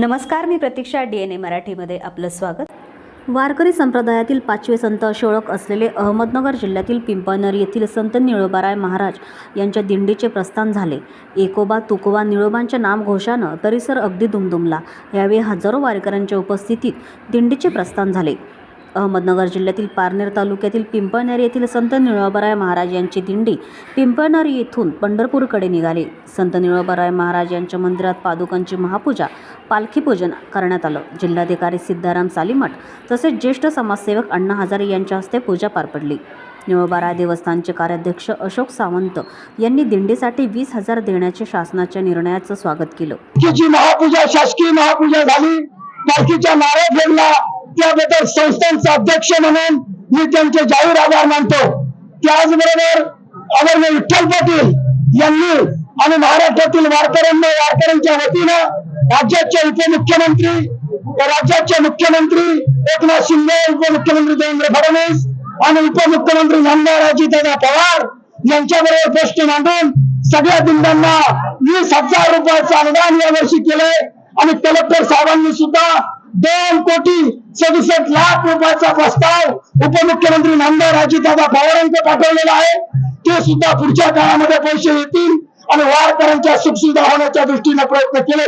नमस्कार मी प्रतीक्षा D N A मराठीमध्ये आपलं स्वागत. वारकरी संप्रदायातील पाचवे संत अशी ओळख असलेले अहमदनगर जिल्ह्यातील पिंपळनेर येथील संत निळोबाराय महाराज यांच्या दिंडीचे प्रस्थान झाले. एकोबा तुकोबा निळोबांच्या नामघोषानं परिसर अगदी दुमदुमला. यावेळी हजारो वारकऱ्यांच्या उपस्थितीत दिंडीचे प्रस्थान झाले. अहमदनगर जिल्ह्यातील पारनेर तालुक्यातील पिंपळनेर येथील संत निळोबराय महाराज यांची दिंडी पिंपळनेर येथून पंढरपूरकडे निघाली. संत निळोबराय महाराज यांच्या मंदिरात पादुकांची महापूजा पालखी पूजन करण्यात आलं. जिल्हाधिकारी सिद्धाराम सालीमठ तसेच ज्येष्ठ समाजसेवक अण्णा हजारे यांच्या हस्ते पूजा पार पडली. निळोबाराय देवस्थानचे कार्याध्यक्ष अशोक सावंत यांनी दिंडीसाठी वीस हजार देण्याच्या शासनाच्या निर्णयाचं स्वागत केलं. महापूजा शासकीय महापूजा झाली. पालखीच्या नारळ फेडला त्याबद्दल संस्थांचा अध्यक्ष म्हणून मी त्यांचे जाहीर आभार मानतो. त्याचबरोबर आदरणीय विठ्ठल पाटील यांनी आणि महाराष्ट्रातील वारकऱ्यांना वारकऱ्यांच्या वतीनं राज्याचे उपमुख्यमंत्री राज्याचे मुख्यमंत्री एकनाथ शिंदे उपमुख्यमंत्री देवेंद्र फडणवीस आणि उपमुख्यमंत्री नामदार दादा पवार यांच्याबरोबर गोष्टी मांडून सगळ्या दिंड्यांना वीस हजार रुपयाचं अनुदान यावर्षी केलंय. आणि कलेक्टर साहेबांनी सुद्धा दोन कोटी सदुसष्ट लाख रुपयाचा प्रस्ताव उपमुख्यमंत्री नामदार दादा पवारांकडे पाठवलेला आहे. ते सुद्धा पुढच्या काळामध्ये पैसे येतील आणि वारकऱ्यांच्या सुखसुविधा होण्याच्या दृष्टीने प्रयत्न केले.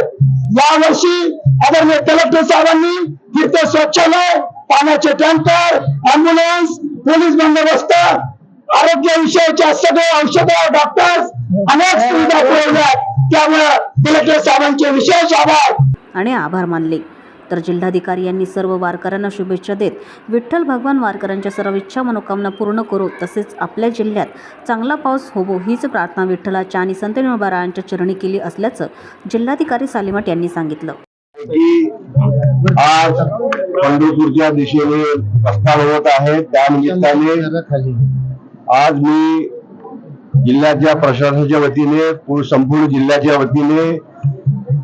यावर्षी आदरणीय कलेक्टर साहेबांनी फिरते स्वच्छालय पाण्याचे टँकर अँब्युलन्स पोलीस बंदोबस्त आरोग्य विषयाच्या सगळे औषधं डॉक्टर्स अनेक सुविधा पुरवल्या त्यामुळे कलेक्टर साहेबांचे विशेष आभार. आणि आभार मानले. तर जिल्हाधिकारी यांनी सर्व वारकऱ्यांना शुभेच्छा देत विठ्ठल भगवान वारकऱ्यांच्या सर्व इच्छा मनोकामना पूर्ण करू तसेच आपल्या जिल्ह्यात चांगला पाऊस होवो हीच प्रार्थना विठ्ठलाच्या आणि संत निळबारायांच्या चरणी केली असल्याचं जिल्हाधिकारी सालिमठ यांनी सांगितलं. आज पंढरपूरच्या दिशेने प्रस्थान होत आहे. त्या निमित्ताने आज मी जिल्ह्याच्या प्रशासनाच्या वतीने संपूर्ण जिल्ह्याच्या वतीने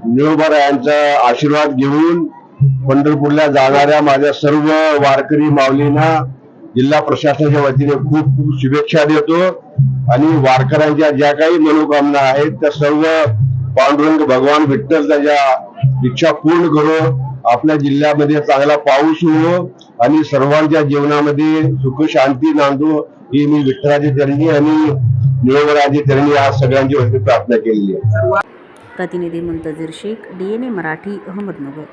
निळोबारा यांचा आशीर्वाद घेऊन पंढरपूरला जाणाऱ्या माझ्या सर्व वारकरी माऊलींना जिल्हा प्रशासनाच्या वतीने खूप खूप शुभेच्छा देतो. आणि वारकऱ्यांच्या ज्या काही मनोकामना आहेत त्या सर्व पांडुरंग भगवान विठ्ठल त्याच्या इच्छा पूर्ण करो. आपल्या जिल्ह्यामध्ये चांगला पाऊस होवो आणि सर्वांच्या जीवनामध्ये सुख शांती नांदो. ही मी विठ्ठलाची चरणी आणि निळवराच्या चरणी आज सगळ्यांची वतीने प्रार्थना केलेली आहे. प्रतिनिधी मुंतजीर शेख डी मराठी अहमदनगर.